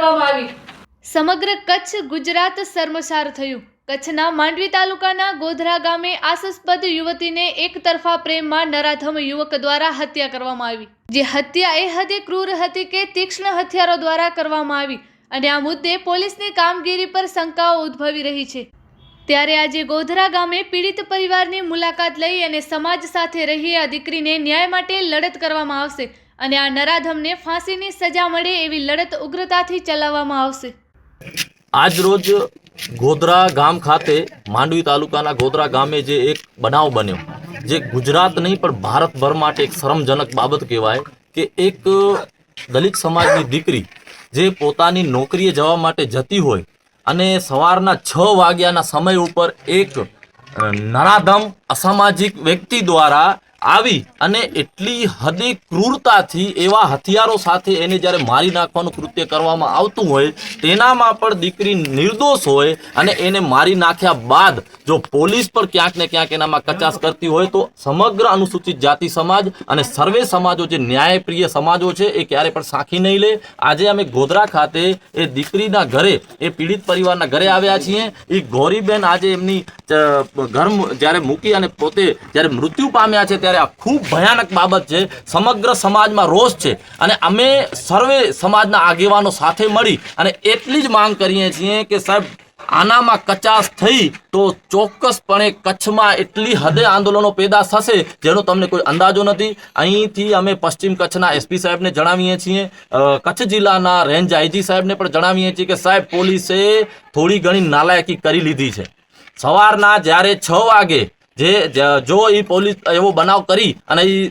કરવામાં આવી. સમગ્ર કચ્છ ગુજરાત શર્મસાર થયું. કચ્છના માંડવી તાલુકાના ગોધરા ગામે આશાસ્પદ યુવતીને એક તરફા પ્રેમમાં નરાધમ યુવક દ્વારા હત્યા કરવામાં આવી. જે હત્યા એ હદે ક્રૂર હતી કે તીક્ષ્ણ હથિયારો દ્વારા કરવામાં આવી અને આ મુદ્દે પોલીસની કામગીરી પર શંકાઓ ઉદ્ભવી રહી છે. ત્યારે આજે ગોધરા ગામે પીડિત પરિવારની મુલાકાત લઈ અને સમાજ સાથે રહી આ દીકરીને ન્યાય માટે લડત કરવામાં આવશે. અને આ નરાધમને ફાંસીની સજા મળે એવી લડત ઉગ્રતાથી ચલાવવામાં આવશે. આજ રોજ ગોધરા ગામ ખાતે માંડવી તાલુકાના ગોધરા ગામે જે એક બનાવ બન્યો, જે ગુજરાત નહીં પણ ભારતભર માટે એક શરમજનક બાબત કહેવાય કે એક દલિત સમાજની દીકરી જે પોતાની નોકરીએ જવા માટે જતી હોય અને સવારના છ વાગ્યાના સમય ઉપર એક નરાધમ અસામાજિક વ્યક્તિ દ્વારા આવી અને એટલી હદે ક્રૂરતાથી એવા હથિયારો સાથે એને જ્યારે મારી નાખવાનું કૃત્ય કરવામાં આવતું હોય, તેનામાં પણ દીકરી નિર્દોષ હોય અને એને મારી નાખ્યા બાદ જો પોલીસ પર ક્યાંક ને ક્યાંક એનામાં કચાશ કરતી હોય, તો સમગ્ર અનુસૂચિત જાતિ સમાજ અને સર્વે સમાજો, જે ન્યાયપ્રિય સમાજો છે, એ ક્યારે પણ સાખી નહીં લે. આજે અમે ગોધરા ખાતે એ દીકરીના ઘરે, એ પીડિત પરિવારના ઘરે આવ્યા છીએ. એ ગૌરીબેન આજે એમની ઘર જ્યારે મૂકી અને પોતે જ્યારે મૃત્યુ પામ્યા છે, ત્યારે આ ખૂબ ભયાનક બાબત છે. સમગ્ર સમાજમાં રોષ છે. અને અમે સર્વે સમાજના આગેવાનો સાથે મળી અને એટલી જ માંગ કરીએ છીએ કે સાહેબ, આનામાં કચાશ થઈ તો ચોક્કસપણે કચ્છમાં એટલી હદે આંદોલનો પેદા થશે જેનો તમને કોઈ અંદાજો નથી. અહીંથી અમે પશ્ચિમ કચ્છના એસપી સાહેબને જણાવીએ છીએ. કચ્છ જિલ્લાના રેન્જ આઈજી સાહેબને પણ જણાવીએ છીએ કે સાહેબ, પોલીસે થોડી ઘણી નાલાયકી કરી લીધી છે. સવારના જ્યારે છ વાગે જે, જો એ પોલીસ એવો બનાવ કરી અને એ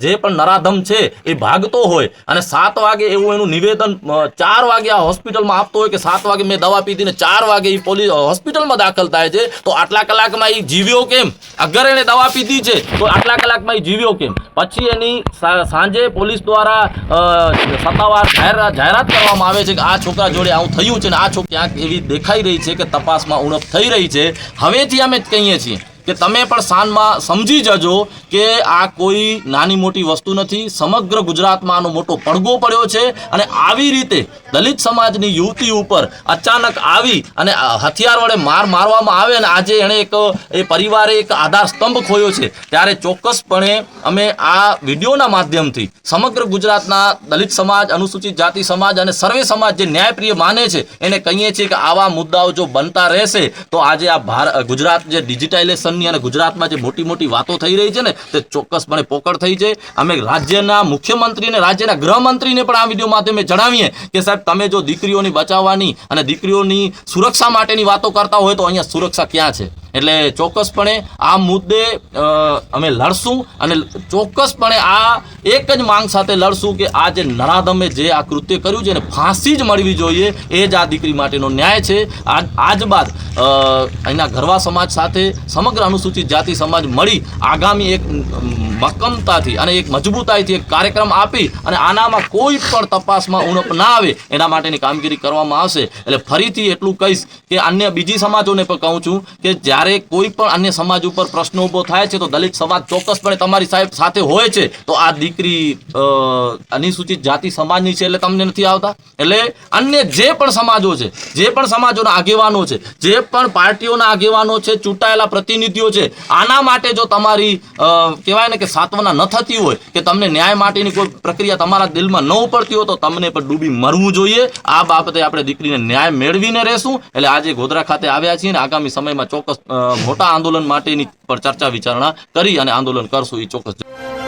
જે પણ નરાધમ છે, એ ભાગતો હોય અને સાત વાગે એવું એનું નિવેદન ચાર વાગે આ હોસ્પિટલમાં આપતો હોય કે સાત વાગે મેં દવા પીધી ને ચાર વાગે એ પોલીસ હોસ્પિટલમાં દાખલ થાય છે, તો આટલા કલાકમાં એ જીવ્યો કેમ? અગર એણે દવા પીધી છે, તો આટલા કલાકમાં એ જીવ્યો કેમ? પછી એની સાંજે પોલીસ દ્વારા સત્તાવાર જાહેરાત કરવામાં આવે છે કે આ છોકરા જોડે આવું થયું છે ને આ છોકરી ક્યાંક એવી દેખાઈ રહી છે કે તપાસમાં ઉણપ થઈ રહી છે. હવેથી અમે કહીએ છીએ. કે તમે પણ સાંજમાં સમજી જજો કે આ કોઈ નાની મોટી વસ્તુ નથી. સમગ્ર ગુજરાતમાં આનો મોટો પડઘો પડ્યો છે અને આવી રીતે દલિત સમાજની યુવતી ઉપર અચાનક આવી અને હથિયાર વડે માર મારવામાં આવે અને આજે એણે એક, એ પરિવારે એક આધાર સ્તંભ ખોયો છે. ત્યારે ચોક્કસપણે અમે આ વિડીયોના માધ્યમથી સમગ્ર ગુજરાતના દલિત સમાજ, અનુસૂચિત જાતિ સમાજ અને સર્વે સમાજ જે ન્યાયપ્રિય માને છે, એને કહીએ છીએ કે આવા મુદ્દાઓ જો બનતા રહેશે, તો આજે આ ભારત, ગુજરાત જે ડિજિટાઇલેશનની અને ગુજરાતમાં જે મોટી મોટી વાતો થઈ રહી છે ને, તે ચોક્કસપણે પોકળ થઈ છે. અમે રાજ્યના મુખ્યમંત્રી અને રાજ્યના ગૃહમંત્રીને પણ આ વીડિયો માધ્યમે જણાવીએ કે સાહેબ, તમે જો દીકરીઓની બચાવવાની અને દીકરીઓની સુરક્ષા માટેની વાતો કરતા હોય તો અહીંયા સુરક્ષા ક્યાં છે? એટલે ચોક્કસપણે આ મુદ્દે અમે લડશું અને ચોક્કસપણે આ એક જ માંગ સાથે લડશું કે આ જે નરાધમે જે આ કૃત્ય કર્યું છે એને ફાંસી જ મળવી જોઈએ, એ જ આ દીકરી માટેનો ન્યાય છે. આજ બાદ અહીંના ગરવા સમાજ સાથે સમગ્ર અનુસૂચિત જાતિ સમાજ મળી આગામી એક મક્કમતાથી અને એક મજબૂતાઈથી એક કાર્યક્રમ આપી અને આનામાં કોઈ પણ તપાસમાં ઉણપ ના આવે, એના માટેની કામગીરી કરવામાં આવશે. એટલે ફરીથી એટલું કહીશ કે અન્ય બીજી સમાજોને પણ કહું છું કે જ્યારે કોઈ પણ અન્ય સમાજ ઉપર પ્રશ્ન ઊભો થાય છે, તો દલિત સમાજ ચોક્કસપણે તમારી સાહેબ સાથે હોય છે, તો આ દીકરી અનુસૂચિત જાતિ સમાજની છે એટલે તમને નથી આવતા? એટલે અન્ય જે પણ સમાજો છે, જે પણ સમાજોના આગેવાનો છે, જે પણ પાર્ટીઓના આગેવાનો છે, ચૂંટાયેલા પ્રતિનિધિઓ છે, આના માટે જો તમારી કહેવાય ને કે સાત્વના ન થતી હોય, કે તમને ન્યાય માટેની કોઈ પ્રક્રિયા તમારા દિલમાં ન ઉપડતી હોય, તો તમને પણ ડૂબી મરવું જોઈએ. આ બાબતે આપણે દીકરીને ન્યાય મેળવીને રહેશું. એટલે આજે ગોધરા ખાતે આવ્યા છીએ અને આગામી સમયમાં ચોક્કસ મોટા આંદોલન માટેની પર ચર્ચા વિચારણા કરી અને આંદોલન કરશું. એ ચોક્કસ.